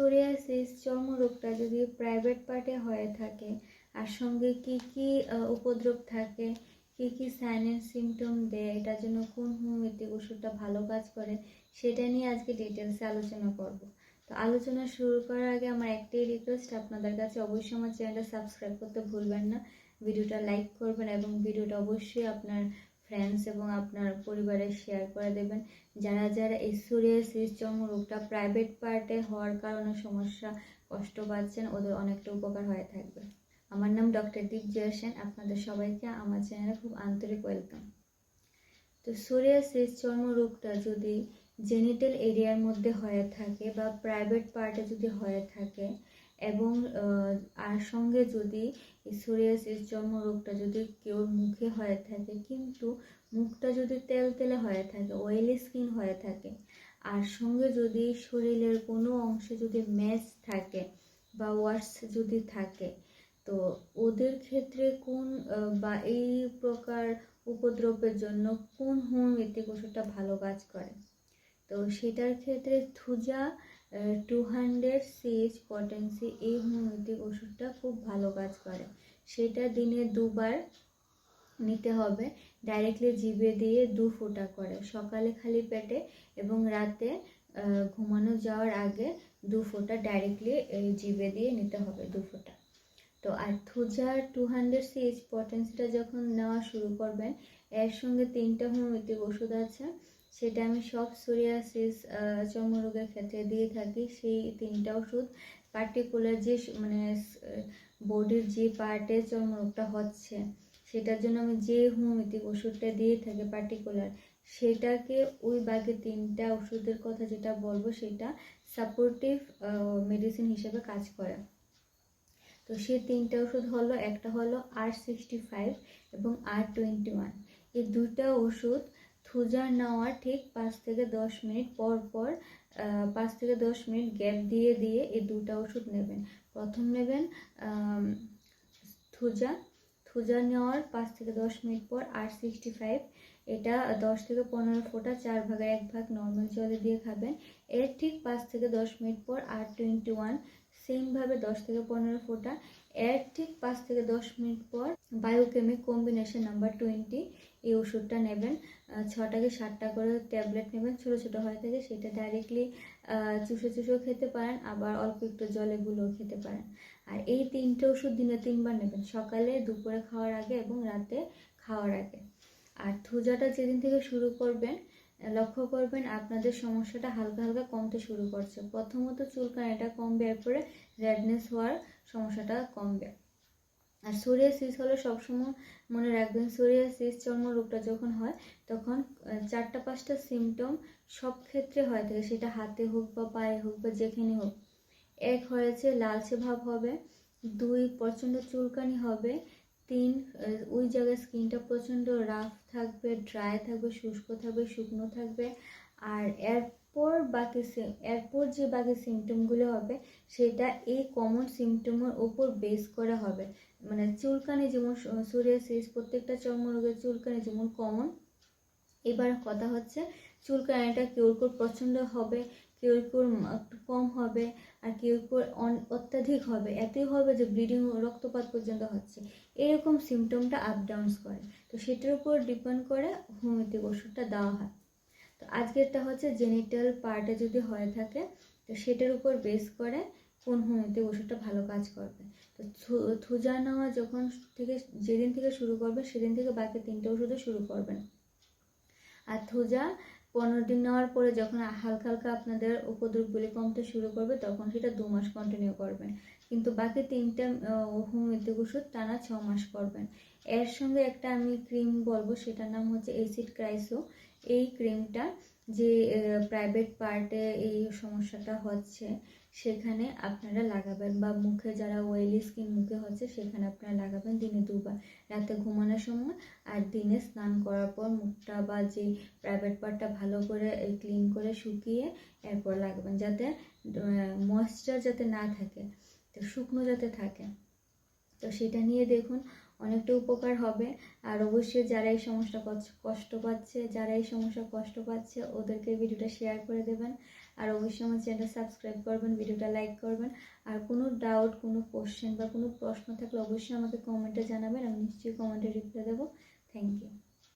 Psoriasis চর্মরোগটা যদি private পার্টে হয়ে থাকে, আর সঙ্গে কি কি উপদ্রব থাকে, কি কি সাইন অ্যান্ড সিমটম দেয়, এটার জন্য কোন হোমিওপ্যাথিক ওষুধটা ভালো কাজ করে, সেটা নিয়ে আজকে ডিটেলসে আলোচনা করব। তো আলোচনা শুরু করার আগে আমার একটাই রিকোয়েস্ট আপনাদের কাছে অবশ্যই আমার চ্যানেলটা সাবস্ক্রাইব করতে ভুলবেন না। ভিডিওটা লাইক করবেন এবং ভিডিওটা অবশ্যই আপনার ফ্রেন্ডস এবং আপনার পরিবারে শেয়ার করে দেবেন। যারা যারা এই সোরিয়াসিস চর্মরোগটা প্রাইভেট পার্টে হওয়ার কারণে সমস্যা, কষ্ট পাচ্ছেন, ওদের অনেকটা উপকার হয়ে থাকবে। আমার নাম ডক্টর দীপ জয় সেন, আপনাদের সবাইকে আমার চ্যানেলে খুব আন্তরিক ওয়েলকাম তো সোরিয়াসিস চর্মরোগটা যদি জেনিটাল এরিয়ার মধ্যে হয়ে থাকে বা প্রাইভেট পার্টে যদি হয়ে থাকে এবং আর সঙ্গে যদি সোরিয়াসিস চর্মরোগটা যদি কেউ মুখে হয়ে থাকে, কিন্তু মুখটা যদি তেল তেলে হয়ে থাকে অয়েলি স্কিন হয়ে থাকে, আর সঙ্গে যদি শরীরের কোনো অংশে যদি ম্যাচ থাকে বা ওয়ার্স যদি থাকে, তো ওদের ক্ষেত্রে কোন বা এই প্রকার উপদ্রবের জন্য কোন হোমিওপ্যাথিক ওষুধটা ভালো কাজ করে? তো সেটার ক্ষেত্রে thuja two hundred CH potency এই হোমিওপ্যাথিক ওষুধটা খুব ভালো কাজ করে। সেটা দিনে দুবার নিতে হবে। ডাইরেক্টলি জিভে দিয়ে দু ফোঁটা করে। সকালে খালি পেটে এবং রাতে ঘুমানো যাওয়ার আগে দু ফোঁটা ডাইরেক্টলি জিভে দিয়ে নিতে হবে দু ফোঁটা। তো আর থুজার টু হান্ড্রেড সিএইচ পটেন্সিটা যখন নেওয়া শুরু করবেন, এর সঙ্গে তিনটা হোমিওপ্যাথিক ওষুধ আছে। সেটা আমি সব সোরিয়াসিস চর্মরোগের ক্ষেত্রে দিয়ে থাকি। সেই তিনটা ওষুধ পার্টিকুলার যে মানে বডির যে পার্টে চর্মরোগটা হচ্ছে, সেটার জন্য আমি যে হোমিওপ্যাথিক ওষুধটা দিয়ে থাকি পার্টিকুলার সেটাকে ওই বাকি তিনটা ওষুধের কথা যেটা বলব, সেটা সাপোর্টিভ মেডিসিন হিসেবে কাজ করে। তো সেই তিনটা ওষুধ হলো, একটা হলো আর সিক্সটি ফাইভ এবং আর টোয়েন্টি ওয়ান এই দুটা ওষুধ থুজা নেওয়ার ঠিক পাঁচ থেকে দশ মিনিট পর পর পাঁচ থেকে দশ মিনিট গ্যাপ দিয়ে দিয়ে এই দুটা ওষুধ নেবেন। প্রথম নেবেন থুজা থুজা নেওয়ার পাঁচ থেকে দশ মিনিট পর আর সিক্সটি ফাইভ এটা দশ থেকে পনেরো ফোঁটা চার ভাগের এক ভাগ নর্মাল জলে দিয়ে খাবেন। এর ঠিক পাঁচ থেকে দশ মিনিট পর আর টোয়েন্টি ওয়ান সেমভাবে দশ থেকে পনেরো ফোঁটা। এর ঠিক পাঁচ থেকে দশ মিনিট পর বায়োকেমিক কম্বিনেশন নাম্বার টোয়েন্টি এই ওষুধটা নেবেন। ছটাকে সাতটা করে ট্যাবলেট নেবেন, ছোটো ছোটো হয়ে থাকে সেটা ডাইরেক্টলি চুষে চুষেও খেতে পারেন, আবার অল্প একটু জলে গুলেও খেতে পারেন। আর এই তিনটে ওষুধ দিনে তিনবার নেবেন, সকালে, দুপুরে খাওয়ার আগে এবং রাতে খাওয়ার আগে। আর থুজাটা যেদিন থেকে শুরু করবেন লক্ষ্য করবেন আপনাদের সমস্যাটা হালকা হালকা কমতে শুরু করছে। প্রথমত চুলকানিটা কমবে এরপরে রেডনেস হওয়ার সমস্যাটা কমবে। আর সোরিয়াসিস হলে সবসময় মনে রাখবেন সোরিয়াসিস চর্মরোগটা যখন হয়, তখন চারটা পাঁচটা সিমটম সব ক্ষেত্রে হয়ে থাকে। সেটা হাতে হোক বা পায়ে হোক বা যেখানে হোক। এক হয়েছে লালচে ভাব হবে, দুই প্রচণ্ড চুলকানি হবে, তিন ওই জায়গায় স্কিনটা প্রচণ্ড রাফ থাকবে ড্রাই থাকবে, শুষ্ক থাকবে, শুকনো থাকবে। আর এরপর বাকি এরপর যে বাকি সিমটমগুলো হবে, সেটা এই কমন সিমটমের ওপর বেস করে হবে। মানে চুলকানি যেমন সোরিয়াসিস প্রত্যেকটা চর্মরোগের চুলকানি যেমন কমন এবার কথা হচ্ছে, চুলকানিটা কেউ কেউ প্রচণ্ড হবে, কেউ কেউ একটু কম হবে, আর কেউ কেউ অত্যাধিক হবে। এতই হবে যে ব্লিডিং রক্তপাত পর্যন্ত হচ্ছে। এরকম সিমটমটা আপ ডাউনস করে। তো সেটার উপর ডিপেন্ড করে হোমিওপ্যাথিক ওষুধটা দেওয়া হয়। তো আজকেরটা হচ্ছে জেনিটাল পার্টে যদি হয়ে থাকে, তো সেটার উপর বেস করে কোন হোমিওপ্যাথি ওষুধটা ভালো কাজ করবে। তো থুজা নেওয়া যখন থেকে, যেদিন থেকে শুরু করবে, সেদিন থেকে বাকি তিনটে ওষুধও শুরু করবেন আর থুজা পনেরো দিন নেওয়ার পরে যখন হালকা হালকা আপনাদের উপদ্রবগুলি কমতে শুরু করবে, তখন সেটা দু মাস কন্টিনিউ করবেন। কিন্তু বাকি তিনটা হোমিওপ্যাথিক ওষুধ টানা ছ মাস করবেন। এর সঙ্গে একটা আমি ক্রিম বলব, সেটার নাম হচ্ছে এসিড ক্রাইসো এই ক্রিমটা যে প্রাইভেট পার্টে এই সমস্যাটা হচ্ছে, সেখানে আপনারা লাগাবেন বা মুখে যারা অয়েলি স্কিন মুখে হচ্ছে, সেখানে আপনারা লাগাবেন দিনে দুবার। রাতে ঘুমানোর সময় আর দিনে স্নান করার পর মুখটা বা যে প্রাইভেট পার্টটা ভালো করে ক্লিন করে শুকিয়ে এরপর লাগাবেন যাতে ময়েশ্চার যাতে না থাকে, তো শুকনো যাতে থাকে। তো সেটা নিয়ে দেখুন অনেকটা উপকার হবে। আর অবশ্যই যারা এই সমস্যা কষ্ট পাচ্ছে, যারা এই সমস্যা কষ্ট পাচ্ছে, ওদেরকে ভিডিওটা শেয়ার করে দেবেন। আর অবশ্যই আমার চ্যানেলটা সাবস্ক্রাইব করবেন, ভিডিওটা লাইক করবেন। আর কোনো ডাউট কোনো কোশ্চেন বা কোনো প্রশ্ন থাকলে অবশ্যই আমাকে কমেন্টে জানাবেন, আমি নিশ্চয়ই কমেন্টে রিপ্লাই দেবো। Thank you